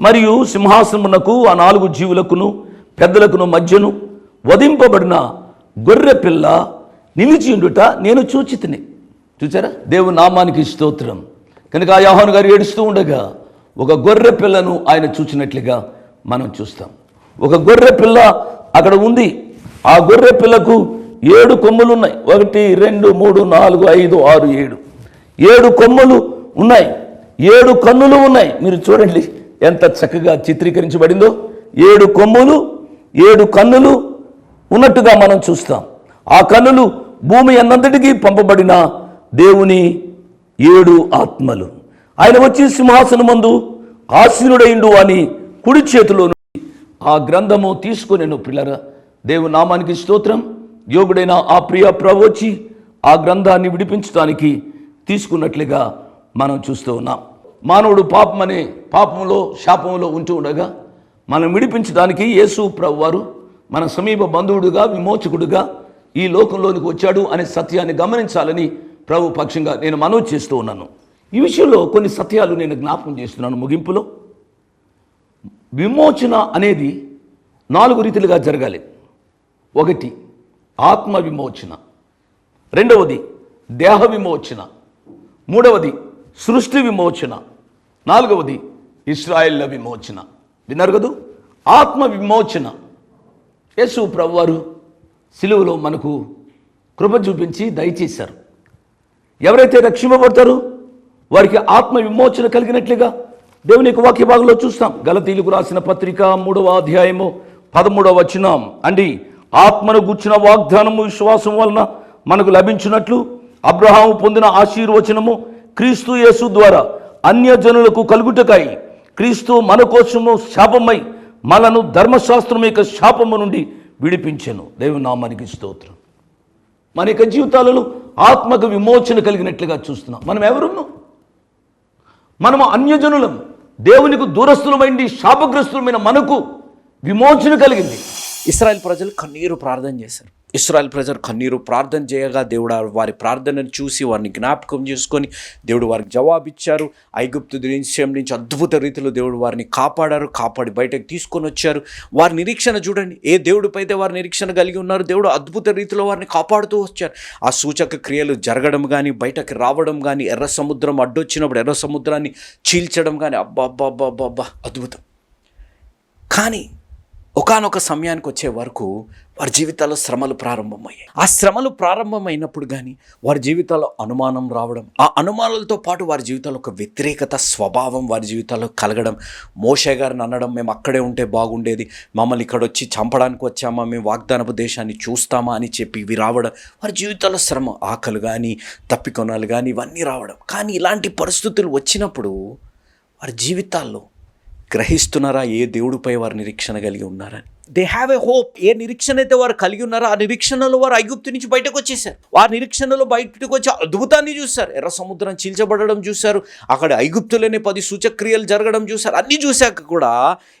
మరియు సింహాసనమునకు ఆ నాలుగు జీవులకును పెద్దలకును మధ్యను వధింపబడిన గొర్రె పిల్ల నిలిచియుండుట నేను చూచితిని. చూచారా? దేవుని నామానికి స్తోత్రం. కనుక ఆ యోహాను గారు ఏడుస్తూ ఉండగా ఒక గొర్రె పిల్లను ఆయన చూచినట్లుగా మనం చూస్తాం. ఒక గొర్రె పిల్ల అక్కడ ఉంది. ఆ గొర్రె పిల్లకు ఏడు కొమ్ములు ఉన్నాయి. ఒకటి రెండు మూడు నాలుగు ఐదు ఆరు ఏడు. ఏడు కొమ్ములు ఉన్నాయి. ఏడు కన్నులు ఉన్నాయి. మీరు చూడండి. ఎంత చక్కగా చిత్రీకరించబడిందో ఏడు కొమ్ములు ఏడు కన్నులు ఉన్నట్టుగా మనం చూస్తాం. ఆ కన్నులు భూమి అన్నంతటికీ పంపబడిన దేవుని ఏడు ఆత్మలు. ఆయన వచ్చి సింహాసనం మందు ఆశీనుడైండు అని కుడి చేతిలో ఆ గ్రంథము తీసుకునేను పిల్లరా దేవు నామానికి స్తోత్రం. యోగుడైన ఆ ప్రియ ప్రభు వచ్చి ఆ గ్రంథాన్ని విడిపించడానికి తీసుకున్నట్లుగా మనం చూస్తూ ఉన్నాం. మానవుడు పాపం అనే పాపంలో శాపంలో ఉంటూ ఉండగా మనం విడిపించడానికి యేసు ప్రభు వారు మన సమీప బంధువుడుగా విమోచకుడుగా ఈ లోకంలోనికి వచ్చాడు అనే సత్యాన్ని గమనించాలని ప్రభు పక్షంగా నేను మనవి చేస్తూ ఉన్నాను. ఈ విషయంలో కొన్ని సత్యాలు నేను జ్ఞాపకం చేస్తున్నాను ముగింపులో. విమోచన అనేది నాలుగు రీతిలుగా జరగాలి. ఒకటి ఆత్మ విమోచన. రెండవది దేహ విమోచన. మూడవది సృష్టి విమోచన. నాలుగవది ఇస్రాయిల్ల విమోచన. విన్నారు కదూ? ఆత్మ విమోచన. యేసు ప్రభువారు సిలువలో మనకు కృప చూపించి దయచేశారు. ఎవరైతే రక్షింపబడతారో వారికి ఆత్మ విమోచన కలిగినట్లుగా దేవుని యొక్క వాక్య భాగంలో చూస్తాం. గలతీలకు రాసిన పత్రిక మూడవ అధ్యాయము పదమూడవ వచనం. అండి ఆత్మను గుచ్చిన వాగ్దానము విశ్వాసం వలన మనకు లభించినట్లు అబ్రహాము పొందిన ఆశీర్వచనము క్రీస్తు యేసు ద్వారా అన్యజనులకు కలుగుటకాయి క్రీస్తు మన కోసము శాపమై మనను ధర్మశాస్త్రం యొక్క శాపము నుండి విడిపించెను. దేవుని నామానికి స్తోత్రం. మన యొక్క జీవితాలలో ఆత్మకు విమోచన కలిగినట్లుగా చూస్తున్నాం. మనం ఎవరున్నాం మనము అన్యజనులం. దేవునికి దూరస్థులమైంది శాపగ్రస్తులమైన మనకు విమోచన కలిగింది. ఇస్రాయల్ ప్రజలు కన్నీరు ప్రార్థన చేశారు. ఇస్రాయల్ ప్రజలు కన్నీరు ప్రార్థన చేయగా దేవుడు వారి ప్రార్థనను చూసి వారిని జ్ఞాపకం చేసుకొని దేవుడు వారికి జవాబిచ్చారు ఐగుప్తు దేశం నుంచి అద్భుత రీతిలో దేవుడు వారిని కాపాడారు. కాపాడి బయటకు తీసుకొని వచ్చారు. వారి నిరీక్షణ చూడండి. ఏ దేవుడిపైతే వారి నిరీక్షణ కలిగి ఉన్నారు దేవుడు అద్భుత రీతిలో వారిని కాపాడుతూ వచ్చారు. ఆ సూచక క్రియలు జరగడం కానీ బయటకు రావడం కానీ ఎర్ర సముద్రం అడ్డొచ్చినప్పుడు ఎర్ర సముద్రాన్ని చీల్చడం కానీ అబ్బా అబ్బా అబ్బా అబ్బా అద్భుతం. కానీ ఒకానొక సమయానికి వచ్చే వరకు వారి జీవితాల్లో శ్రమలు ప్రారంభమయ్యాయి. ఆ శ్రమలు ప్రారంభమైనప్పుడు కానీ వారి జీవితాల్లో అనుమానం రావడం ఆ అనుమానాలతో పాటు వారి జీవితాల్లో ఒక వ్యతిరేకత స్వభావం వారి జీవితాల్లో కలగడం మోషే గారిని అనడం మేము అక్కడే ఉంటే బాగుండేది మమ్మల్ని ఇక్కడ వచ్చి చంపడానికి వచ్చామా మేము వాగ్దానపు దేశాన్ని చూస్తామా అని చెప్పి ఇవి రావడం వారి జీవితాల్లో శ్రమ ఆకలి కానీ తప్పికొనాలు కానీ ఇవన్నీ రావడం. కానీ ఇలాంటి పరిస్థితులు వచ్చినప్పుడు వారి జీవితాల్లో గ్రహిస్తున్నారా? ఏ దేవుడిపై వారు నిరీక్షణ కలిగి ఉన్నారని దే హ్యావ్ ఎ హోప్ ఏ నిరీక్షణ అయితే వారు కలిగి ఉన్నారో ఆ నిరీక్షణలో వారు ఐగుప్తు నుంచి బయటకు వచ్చేసారు వారి నిరీక్షణలో బయటకు వచ్చి అద్భుతాన్ని చూశారు. ఎర్ర సముద్రం చీల్చబడడం చూశారు. అక్కడ ఐగుప్తులనే పది సూచక్రియలు జరగడం చూశారు. అన్నీ చూశాక కూడా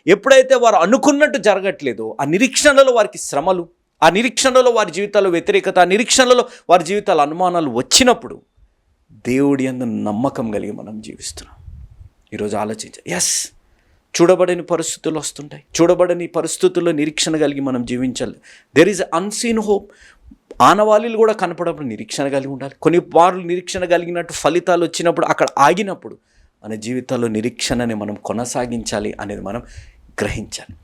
ఎప్పుడైతే వారు అనుకున్నట్టు జరగట్లేదో ఆ నిరీక్షణలో వారికి శ్రమలు ఆ నిరీక్షణలో వారి జీవితాల్లో వ్యతిరేకత ఆ నిరీక్షణలో వారి జీవితాల అనుమానాలు వచ్చినప్పుడు దేవుడి అందు నమ్మకం కలిగి మనం జీవిస్తున్నాం. ఈరోజు ఆలోచించాలి ఎస్ చూడబడని పరిస్థితులు వస్తుంటాయి. చూడబడని పరిస్థితుల్లో నిరీక్షణ కలిగి మనం జీవించాలి. దెర్ ఈజ్ అన్సీన్ హోప్ ఆనవాళీలు కూడా కనపడప్పుడు నిరీక్షణ కలిగి ఉండాలి. కొన్ని వారు నిరీక్షణ కలిగినట్టు ఫలితాలు వచ్చినప్పుడు అక్కడ ఆగినప్పుడు మన జీవితాల్లో నిరీక్షణని మనం కొనసాగించాలి అనేది మనం గ్రహించాలి.